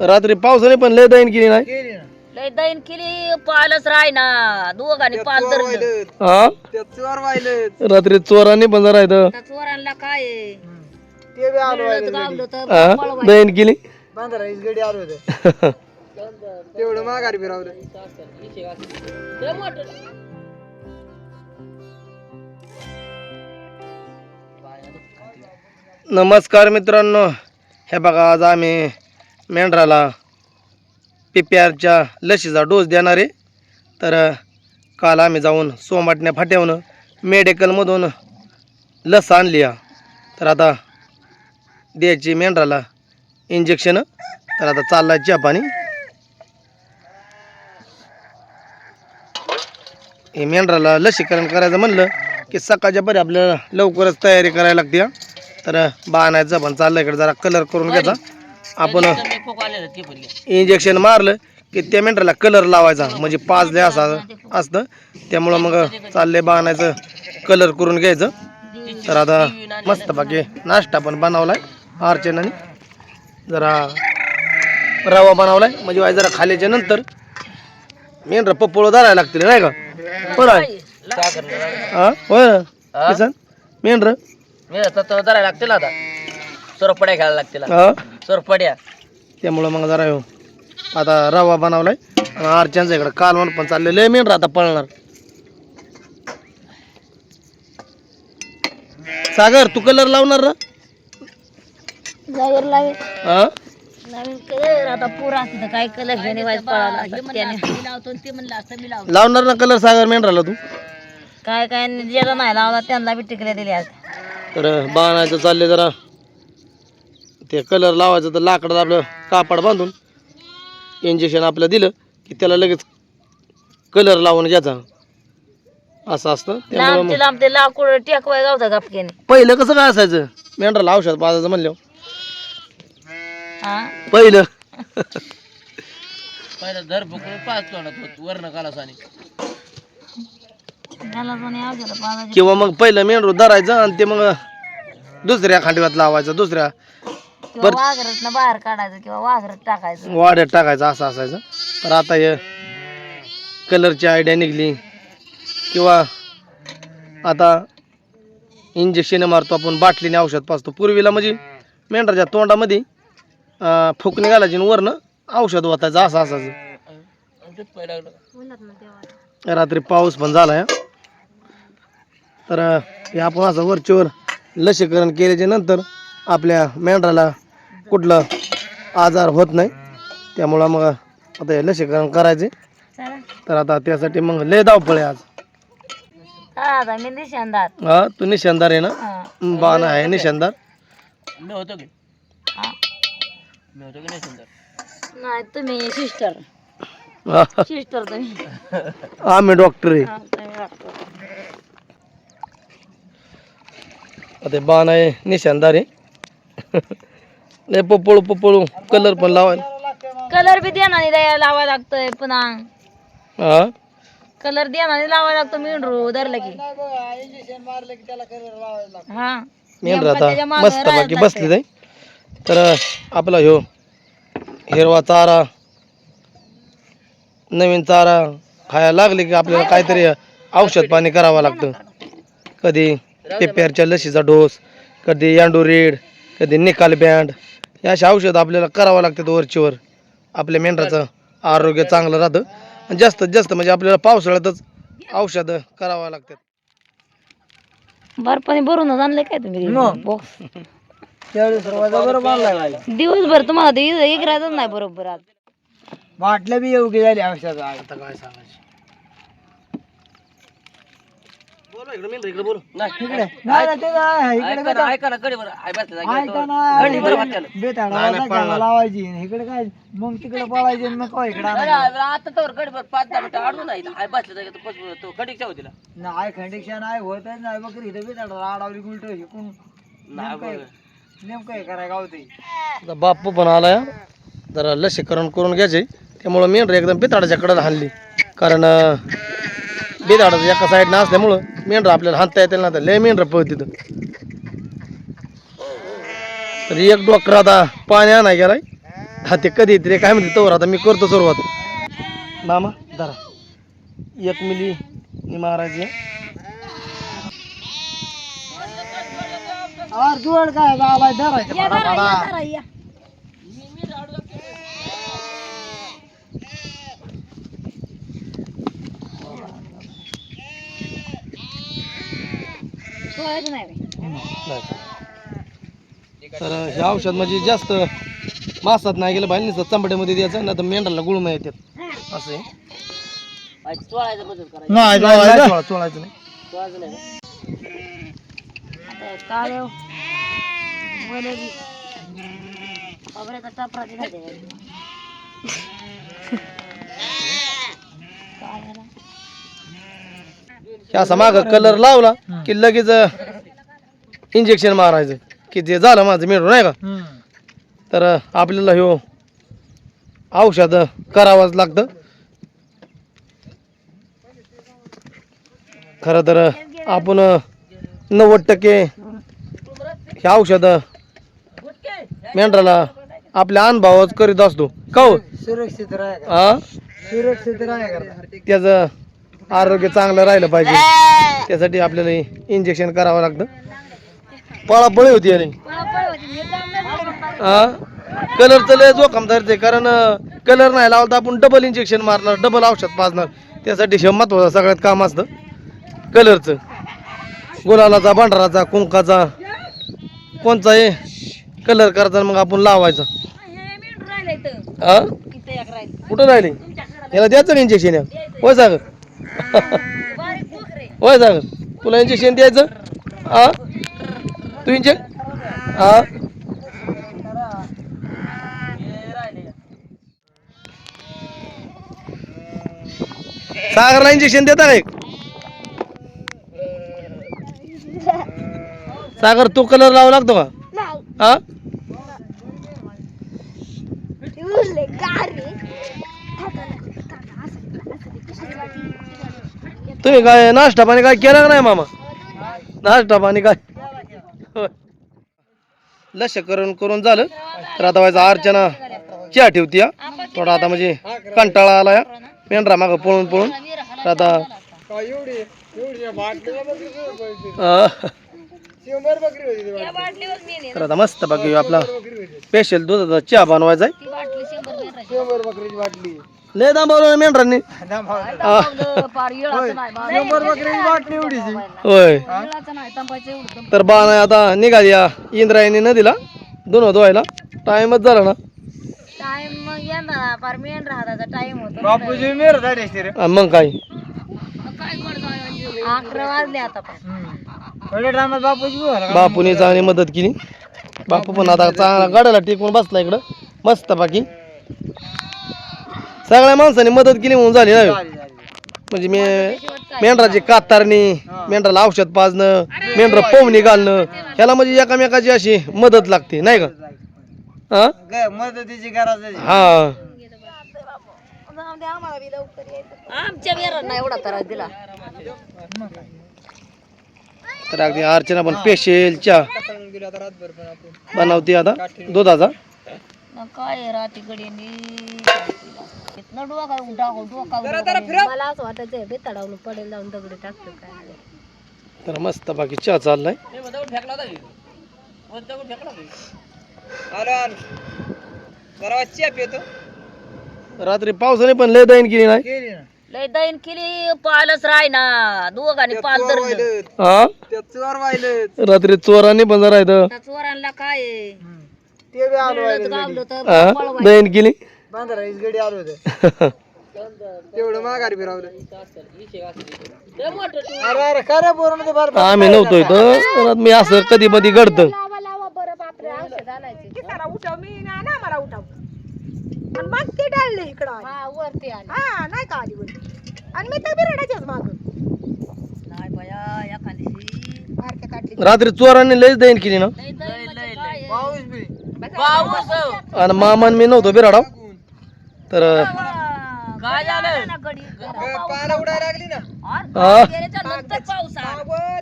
रात्री पावसाने पण लय दैन केली नाही? केली ना. लय दैन केली पालच राय ना दोघांनी पाल चोर धरलं. वाहिलं हा? त्या चोर वाहिलं रात्री चोरांनी पण जरा इथं त्या चोरांना काय आहे? ते बी आलो मिळत गावलं तर हा? पळवायचं. दैन केली? बांधरा हीच गडी आलो होतं तेवढं माघारी फिरावलं. नमस्कार मित्रांनो. हे बघा आज आम्ही मेंढराला पी पी आरच्या लसीचा डोस देणार. आहे तर काल आम्ही जाऊन सोमाटण्या फाट्याहून मेडिकलमधून लस आणली तर आता द्यायची मेंढराला इंजेक्शन तर आता चालला चहा पाणी. हे मेंढराला लसीकरण करायचं म्हणलं की सकाळच्या परी आपल्याला लवकरच तयारी करायला लागते. तर बाणायचं पण चाललं इकडे जरा कलर करून घ्यायचा. आपण इंजेक्शन मारलं की त्या मेंढराला कलर लावायचा. म्हणजे पाच दे असा असतं. त्यामुळं मग चाललंय बाणायचं कलर करून घ्यायचं. तर आता मस्त बाकी नाश्ता पण बनवलाय अर्चनाने. जरा रवा बनवलाय. म्हणजे जरा खाल्याच्या नंतर मेंढर पप्पोळं धरायला लागतील नाही का? बरं आहे हा? होय. किसन? मेंढर? धरायला लागतील आता. सोरपड्या घ्यायला लागतील. हा? सोरपड्या त्यामुळं मग जरा ह्यो आता रवा बनवलाय. आणि अर्चनचा इकडं कालवण पण चाललेलं आहे मेंढर आता पळणार. सागर तू कलर लावणार ना जागर लागेल हा? नवीन कलर. आता पुरा असतं काय कलर घेणे वाईट पळाला लावतो ते म्हणलं असं मी लावतो. लावणार ना कलर सागर मेंढराला तू? काय काय ज्याला नाही लावला त्यांना बी टिकल्या दिल्या. तर बाणायचं चालले जरा. ते कलर लावायचं तर लाकडात आपलं कापड बांधून इंजेक्शन आपलं दिलं की त्याला लगेच कलर लावून घ्यायचा. असं असतं. त्यामुळं लांब मग ते लांब ते लाकूड टेकवाय गावता पहिलं कसं काय असायचं? मेंढराला औषध पाजायचं म्हणलं हा? पहिलं. पहिला धर पाच तोंडात वर्ण कालासाने. त्याला कोणी औषध पाजायचे. किंवा मग पहिलं मेंढरू धरायचं आणि ते मग दुसऱ्या खांडव्यात लावायचं दुसऱ्या किंवा बाहेर काढायचं किंवा टाकायचं. वाड्यात टाकायचं असं असायचं. तर आता हे कलरची आयडिया निघली. किंवा आता इंजेक्शन मारतो आपण बाटलीने औषध पाचतो पूर्वीला म्हणजे मेंढराच्या तोंडामध्ये अं, फुकणी घालायची आणि वरनं औषध वाचायचं असं असायचं. रात्री पाऊस पण झाला आहे तर हे आपण असं वरचीवर लसीकरण केल्याच्यानंतर आपल्या मेंढराला कुठलं आजार होत नाही. त्यामुळं मग आता हे लसीकरण करायचे. चला. तर आता त्यासाठी मग लय धावपळ आहे आज. हा आता मी हा तू निशानदार आहे ना? हा. बाण आहे निशानदार. मी होतो की. मी होतो की नाही तुम्ही सिस्टर. हा, सिस्टर तुम्ही. आम्ही डॉक्टर आहे. हा, तुम्ही डॉक्टर. आता बाण आहे निशानदार आहे. लय पप्पळू पप्पळू कलर पण लावायला कलर बी देणार द्यायला लावायला लागतोय पुन्हा. हा? कलर देणार लावायला लागतो मेंढरू धरलं की. हा. त्याच्या मागं मस्त बाकी बसली जाई तर आपला ह्यो हिरवा चारा नवीन चारा खायला लागले की आपल्याला काहीतरी औषध पाणी करावं लागतं. कधी पेप्यारच्या लसीचा डोस कधी रेड कधी निकाल बँड हे असे औषध आपल्याला करावं लागतात वरचीवर. आपल्या मेंढराचं आरोग्य चांगलं राहतं. आणि जास्तीत जास्त म्हणजे आपल्याला पावसाळ्यातच औषधं करावं लागतात. बर्फाने भरून आणले काय तुम्ही? बॉक्स. दिवसभर तुम्हाला ते इकरायचंच नाही बरोबर आज. बाटल्या बी योग्य झाली औषध. आता काय सांगायचं बोला इकडे मेंढर इकडे बोल इकडे नाही ना, ते काय, इकडे बेता- ऐका ना, बेताळाला जागा लावायची. इकडे काय मग तिकडे पळायचे मग काय इकडे. आता तर गडी पाच दहा मिनिटं अडून नाही. बसले तो होतीला नाही खंडिक्शन नाही होतच नाही. बघ इथं बेताळाला आडावली उलट हिकून. नेमकं हे करायला गावते बाप्पू पण आलाय जरा लसीकरण करून घ्यायचे. त्यामुळं मेंढर एकदम बेताडाच्या कडेला हाणली. कारण अं, बेताडाचं एका साईडनं असल्यामुळं मेंढर आपल्याला हाणता येते ना तर लय मेंढर पळत तिथं. तर एक डोकर आता पाणी आणाय गेलाय. हा ते कधी येते रे काय म्हणते तोवर आता मी करतो सुरुवात. मामा धरा. एक मिली नि मारायची. आर जुळ तर हे औषध म्हणजे जास्त मासात नाही गेलं पाहिजे नुसतं चंबड्यामध्ये द्यायचं ना तर मेंढराला गुळमा येतात असं आहे. चोळायचं मदत करायचं. नाही नाही, लावायचं. नाही चोळा- चोळायचं नाही. चोळायचं नाही का? काळ्या वलेरी. खोबऱ्याचा टपरा दिला असा माग कलर लावला की लगेच इंजेक्शन मारायचं. की ते झालं माझं मेंढर नाही का. तर आपल्याला ह्यो औषध करावंच लागतं. खरं तर आपण नव्वद टक्के हे औषध मेंढराला आपल्या अनुभवाच करीत असतो. का हो? सुरक्षित राहा का? हा सुरक्षित राहा करता. त्याचं आरोग्य चांगलं राहिलं पाहिजे. त्यासाठी आपल्याला इंजेक्शन करावं लागतं. पळापळी होती याने. हा? कलरचं लय जोखमदार ते कारण कलर नाही लावला तर आपण डबल इंजेक्शन मारणार डबल औषध पाजणार. त्यासाठी हे महत्वाचं सगळ्यात काम असतं. कलरचं गुलालाचा भांडाराचा कुंकाचा कोणचाही कलर करताना मग आपण लावायचा. हा कुठं राहिले याला द्यायचं इंजेक्शन या होय सागर? होय सागर तुला इंजेक्शन द्यायचं? हा तू इंजेक्ट हा सागरला इंजेक्शन देता का एक? सागर तू कलर लावा लागतो का? हा तुम्ही काय नाश्ता पाणी काय केलं का नाही मामा? नाश्ता पाणी काय. लक्ष करून करून झालं तर आता व्हायचं अर्चना चहा ठेवती हा थोडा आता म्हणजे कंटाळा आला या मेंढरा मागं पळून पळून. तर आता काय एवढी एवढी या बाटलीला बकरी सुद्धा पाहिजे. अं, शंभर बकरी होती ती बाटली. तर आता मस्त बाकी आपला स्पेशल दुधाचा चहा बनवायचा आहे शंभर बकरीची बाटली. लय दांबवलं मेंढरांनी. बाटली एवढीची. होय. तर बाण आता निघाली या इंद्रायणी नदीला दोन धुवायला. टाइमच झाला ना. टाइम मग येणार फार मेन राहता टाइम होतो. बापूजी मेर झाली असते रे. हा, मग काय? अकरा वाजले आता टायमात बापूजी राहा. बापूने चांगली मदत केली. बापू पण आता चांगला गाड्याला टेकून बसला इकडं. मस्त बाकी. सगळ्या माणसाने मदत केली म्हणून झाली ना. ह्यो. झाली, झाली. म्हणजे मी मेंढराची कातारणी मेंढराला औषध पाजणं मेंढर पोवणी घालणं ह्याला म्हणजे एकामेकाची अशी मदत लागते नाही का? हा? काय मदतीची गरज आहे. हा. आमच्या एवढा त्रास दिला. तर अगदी अर्चना पण स्पेशल चहा. बनवते आता दुधाचा. काय राती गडी डोका डोका मला असं वाटायचं बेताडावून पडेल जाऊन दगडी टाकतो काय तर मस्त बाकी चहा चाललाय. आलो रात्री पावसाने पण लय दैन केली नाही. लय दैन केली पालच राय ना दोघांनी पाल चोर धरलं. वाहिलेत. हा? त्या चोर वाहिलेत. रात्री चोरांनी पण जरा इथं त्या चोरांना काय आहे? ते बी आलो गावलं. तर हा, दैन केली? बांधरा हीच गडी आलो होते. तेवढं माघारी फिरवलं अरे अरे खरं बोलून ते बार आम्ही नव्हतो इथं. तर मी असं कधी मधी घडतं. हा, वरती आली. नाही बाया, एखादीशी. रात्री चोरांनी लयच दैन केली ना? पाऊस बी. आणि मामान मी नव्हतो बिराडाव. तर काय झालं? ना गडी पारा उडायला लागली ना? हा गेल्याच्यानंतर पाऊस आला.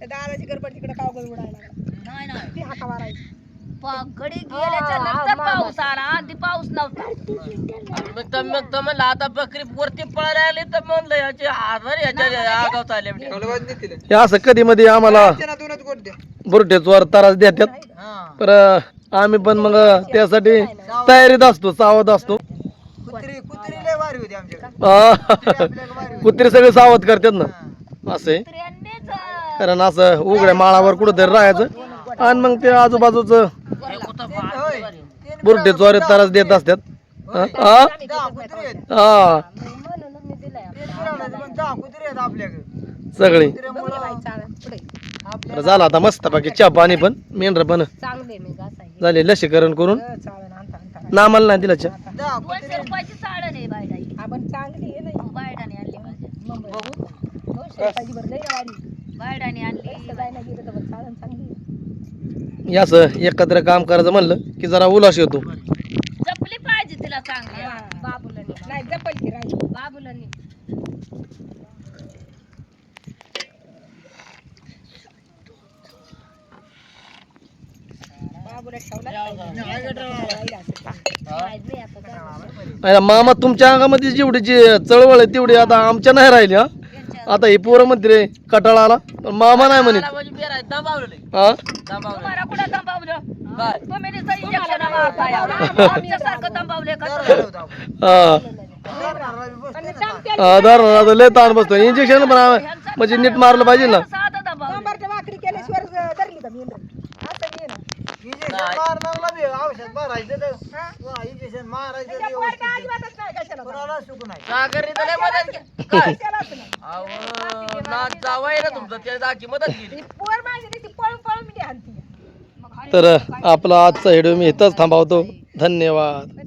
दादाची गडबड तिकडे कागद उडायला लागला. नाही नाही. घडी गेल्याच्यानंतर पाऊस आला. आधी पाऊस नव्हता. मग तर मग तर म्हणलं आता बकरी वरती पळायला आली तर म्हणलं याचे आधार याच्या आगावता आले हे असं कधी मध्ये आम्हाला बुरटेचवर त्रास देतात. तर आम्ही पण मग त्यासाठी तयारीत असतो सावध असतो. कुत्री होती सगळे सावध करतात ना. असं. आहे कुत्र्यांनीच कारण असं उघड्या माळावर कुठंतरी राहायचं. आणि मग ते आजूबाजूच बुरटे चोरे त्रास देत असतात. हा? हा? दहा कुत्री आहेत. हा. म्हणून मी दिलाय ते फिरवण्याचे पण दहा कुत्री आहेत आपल्याकडे सगळी. कुत्र्यामुळं पुढे तर झालं आता मस्त बाकी चहा पाणी पण. मेंढर पण. चांगले मी घासायचे झाले लसीकरण करून. नामाला नाही दिला चहा. दोनशे रुपयाची बायडाई. आपण चांगली आहे ना बायडाने आणली माझ्या दोनशे रुपयाची बरं लई वाढली बायडाने आणली. गेलं तर चांगली हे असं एकत्र काम करायचं म्हणलं की जरा उलास येतो. जपली पाहिजे तिला चांगली. बाबूला नाही जपल की राहिली. बाबूला अरे मामा तुमच्या अंगामध्ये जेवढी जी चळवळ आहे तेवढी आता आमच्या नाही राहिली हा? आता हे पोरं म्हणते रे कटाळा आला. पण मामा नाही म्हणे. म्हणजे हा? लय ताण बसतो. इंजेक्शन पण म्हणजे नीट मारलं पाहिजे ना. इंजेक्शन मारणाला बी औषध मारायचं तर वा, इंजेक्शन मारायचं ते व्यवस्थित. कोणाला सुख नाही. सागरने तर लय मदत केली. काय? अहो नाच जावाय ना तुमचं त्या जागी मदत केली. तर आपला आजचा व्हिडिओ मी इथंच थांबवतो. धन्यवाद.